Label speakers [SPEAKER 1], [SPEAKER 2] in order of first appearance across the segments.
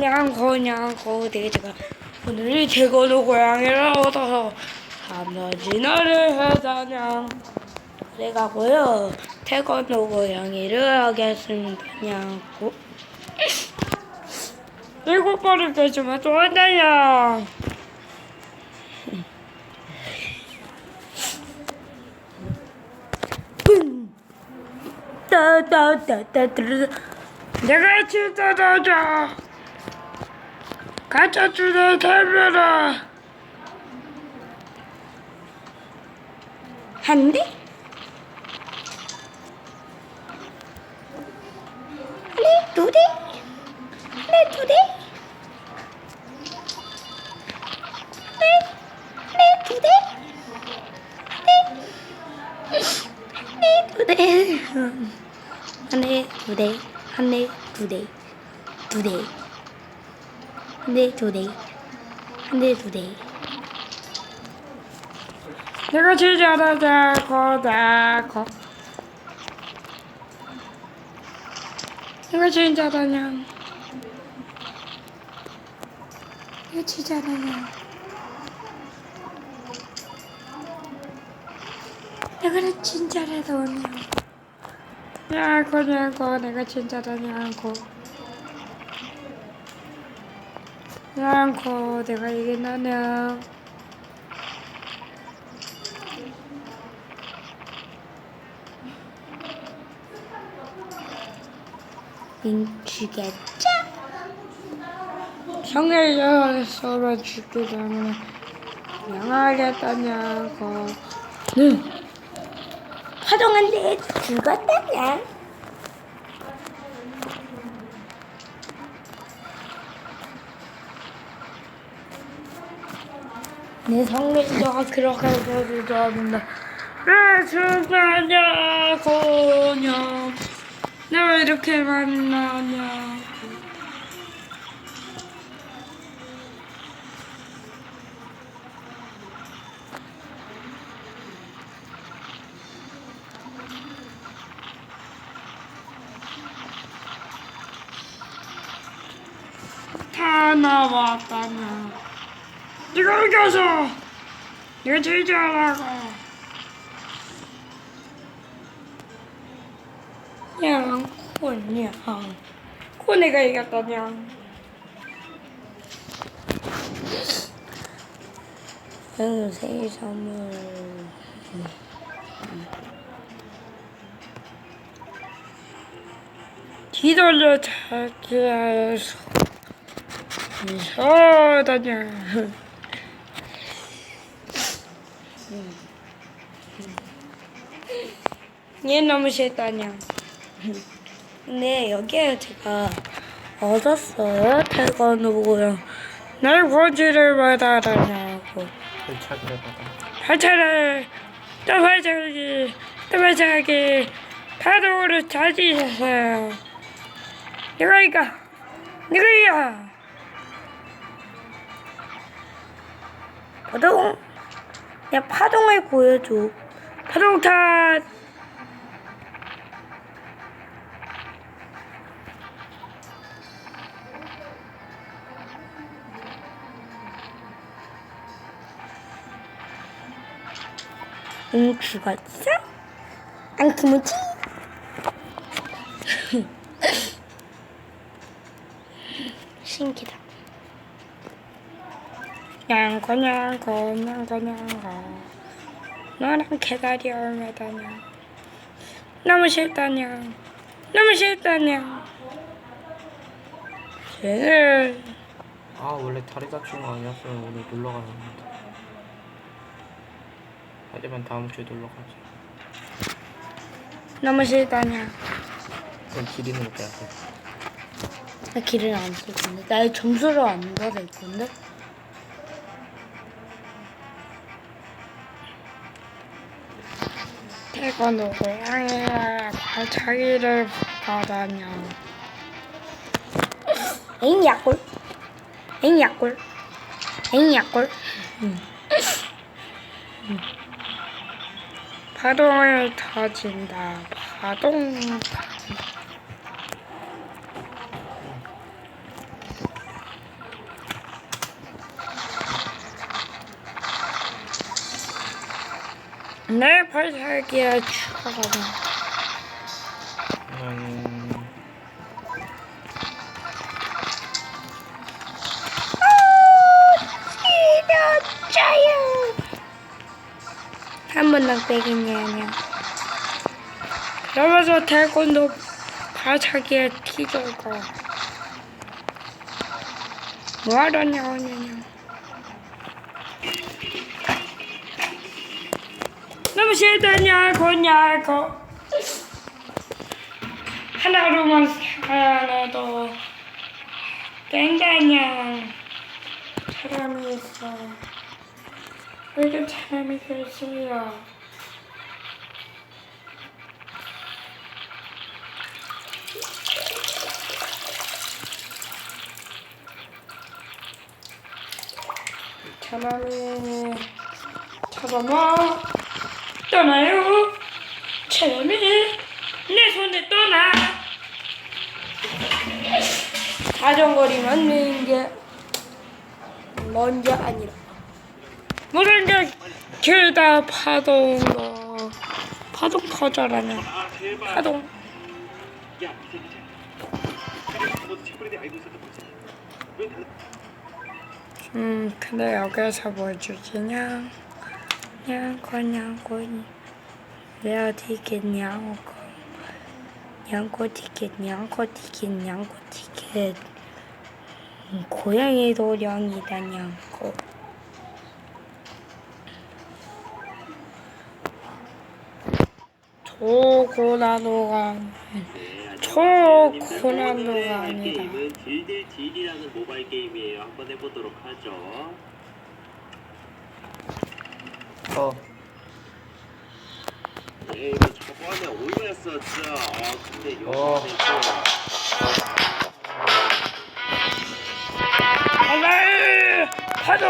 [SPEAKER 1] 그냥 그냥 거대가 오늘이 태권도 고양이를 얻어서 삼선진화를 하다냥. 그래가고요. 태권도 고양이를 하겠습니다. 그냥 고. 일곱 번을 빼주면 또 한다냥 따따따따따. 내가 진짜 나자 가짜 주는 대면아 한 대? 네, 두 대? 네, 두 대? 네, 네, 두 대? 네, 네, 두 대. 한 대, 두 대, 한 대, 두 대, 두 대, 한 대, 두 대, 한 대, 두 대. 내가 제일 잘하자, 거다, 거. 내가 제일 잘하냐. 내가 제일 잘하냐. 내가 진짜 잘하더냐. 야, 거냐고, 내가 진짜 잘하냐고. 야고, 내가 이긴다냐. 민주겠죠? 성애자 서로 죽기 전에 양하겠다냐고. 응. 파동한데 죽었다냐? 내 성애자가 그렇게 해서도 하는데 왜 죽었냐고냐? 내가 이렇게 만나냐? 다 나왔다냐? 네가 이겨서 네가 제일 잘하고. 냥 콘냥. 콘내가 이겼다냐? 응 생일 선물. 뒤돌려 찾아서 이상하다냐 얘 너무 싫다냐 근데 여기에 제가 얻었어요 태권도고요. 날 고지를 받아라냐고.
[SPEAKER 2] 발차기를 받아.
[SPEAKER 1] 발차를 또 발차기 또 발차기 파도를 찾으셨어요. 내가 이거 내가 이거 파동 야 파동을 보여줘. 파동 탓 응 죽었어? 안 기모지? 신기다 양코 양코 양코 양코 너랑 개다리 얼마다냐 너무 싫다냐 너무 싫다냐 쟤를
[SPEAKER 2] 아 원래 다리 다친 거 아니었으면 오늘 놀러 가는데. 하지만 다음 주에 놀러 가지.
[SPEAKER 1] 너무 싫다냐
[SPEAKER 2] 그럼 기린으로 빼야 돼.
[SPEAKER 1] 나 길을 안 쓸 건데 나의 점수를 안 받을 건데 태권도 고양이가 발차기를 받아냐 엥 약골 엥 약골 엥 약골 응. 응. 파동을 터진다. 파동. 네, 발살기야 추가가. 번도 빼겠냐냐 그러면서 태권도 발차기에 티저고 뭐하러냐고 냐 너무 싫다냐고 냐고 하나로만 살아도 굉장히 사람이 있어. 왜 이렇게 사람이 있어요? 사람이 잡아봐 떠나요. 사람이 내 손에 떠나. 자전거리 만드는 게 먼저 아니라 모든 게 길다 파동도 파동 터져라네. 파동. 음 근데 여기서 뭐 주지냐 냥고 냥고 왜 어디 겠냐고 냥고 티켓 냥고 티켓 냥고 티켓 음, 고양이 도 령이다 냥고 초고난도가 초 고난도가 아니다
[SPEAKER 3] 게임은 딜딜딜이라는 모바일 게임이에요. 한번 해보도록 하죠.
[SPEAKER 2] 어,
[SPEAKER 3] 네, 이거 저번에 올렸었죠. 아, 근데
[SPEAKER 2] 어.
[SPEAKER 3] 요번에 또
[SPEAKER 1] 안돼 파도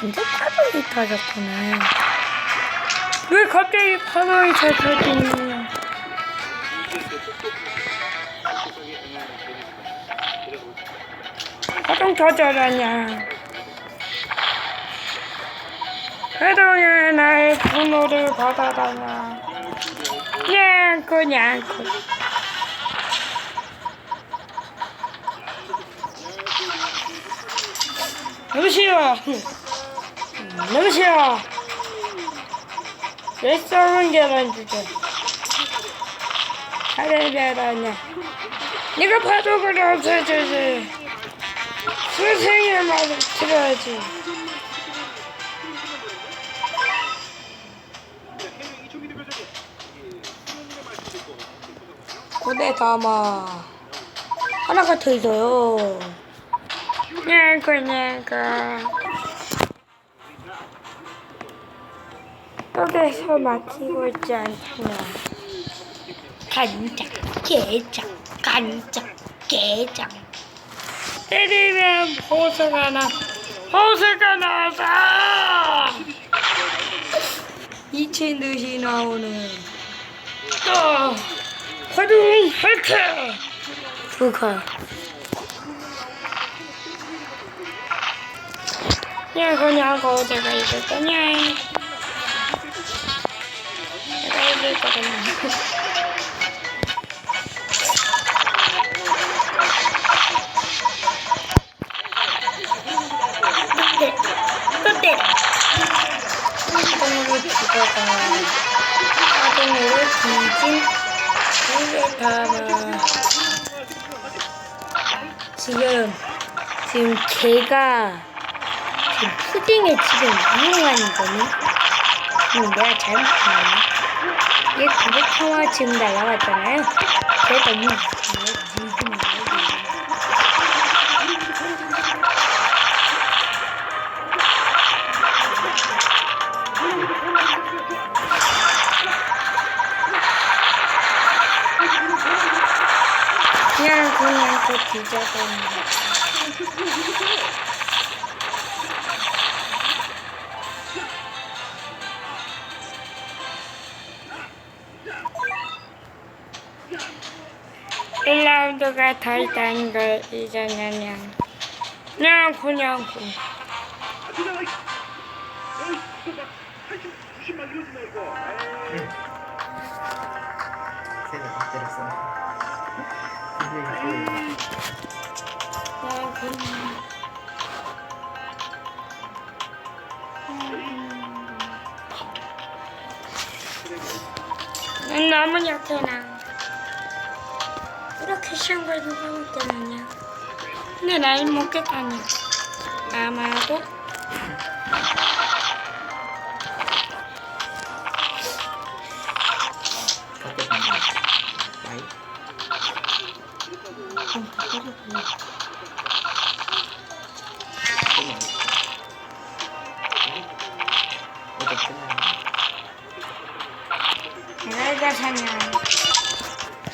[SPEAKER 1] 진짜 파도가 터졌구나 왜 갑자기 파도가 터졌니 파동 터져라냐 회동에 나의 분노를 냥고 너무 싫어. 너무 싫어. 왜 썩은 게만 주죠? 하늘별하냐. 네가 파도를 없애주지. 선생의 말을 들어야지. 고대 담아. 하나가 더 있어요. 냥고 냥고. 여기서 막히고 있지 않구나. 간장, 게장, 간장, 게장. 때리면 호수가 나, 호수가 나서 미친 듯이 나오는 또 화둥 헬트 누가 냐고냐고 내가 이길 거냐 네, 똥으로 죽어가 화동으로 뒤진 물에 담아 지금 지금 개가 지금 푸딩에 지금 유행하는 거니? 지금 내가 잘못했나? 얘 구백형아 지금 날라갔잖아요. 걔가 이 지금 그냥 그냥 그 뒤져서 일라운드가더 있다는
[SPEAKER 2] 걸다 때렸어. 근데
[SPEAKER 1] 난 너무 약해나. 이렇게 시험 걸 누가 못 때렸냐? 근데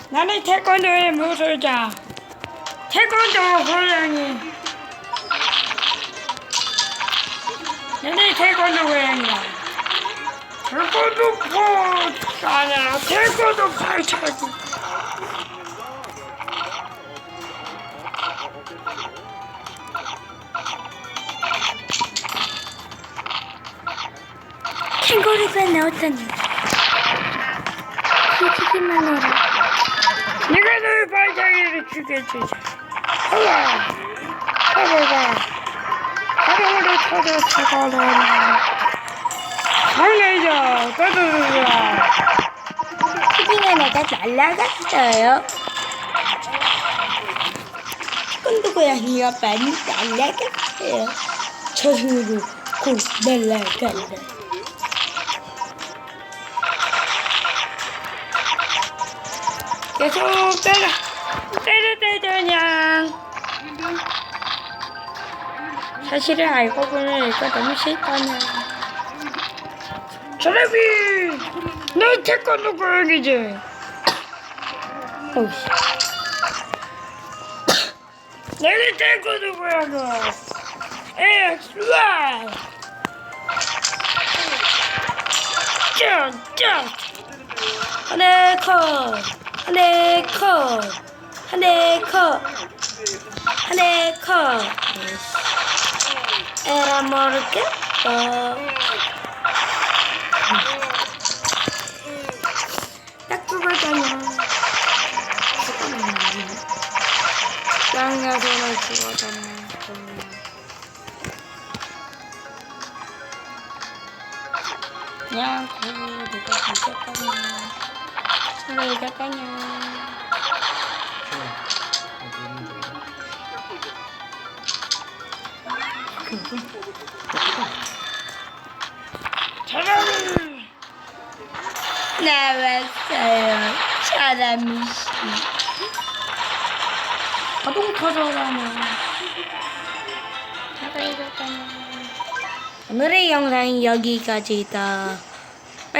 [SPEAKER 1] 나는 태권도의 무술자. 태권도 고양이. 나는 태권도 고양이야. 태권도 포 아니라 태권도 발차기. 캥거루가 나왔다니. 솔직히만 해라. 네가 너의 발차기를 죽여주지. 하라. 하라가. 하루를 터져 죽어라. 강내자. 따다다다. 푸딩 하나가 날라갔어요. 꼰도 고양이가 많이 날라갔어요. 저승으로 곧 날라간다. 계속 때려 때려 때려냥 사실을 알고 보니까 너무 싫다냐. 저래비 너 태권도 오씨. 내가 태권도 고양이야 엑스와이 짠짠. 하나 컷 하나 컷 하나 컷 하나 컷 에라 모르겠다 딱 그거잖아 땅에 손을 죽어잖아 야, 그 내가 이겼다냐 내가
[SPEAKER 2] 있는지.
[SPEAKER 1] 사람 나왔어요 사람이. 자동 터져라냐 내가 이겼다냐 오늘의 영상이 여기까지다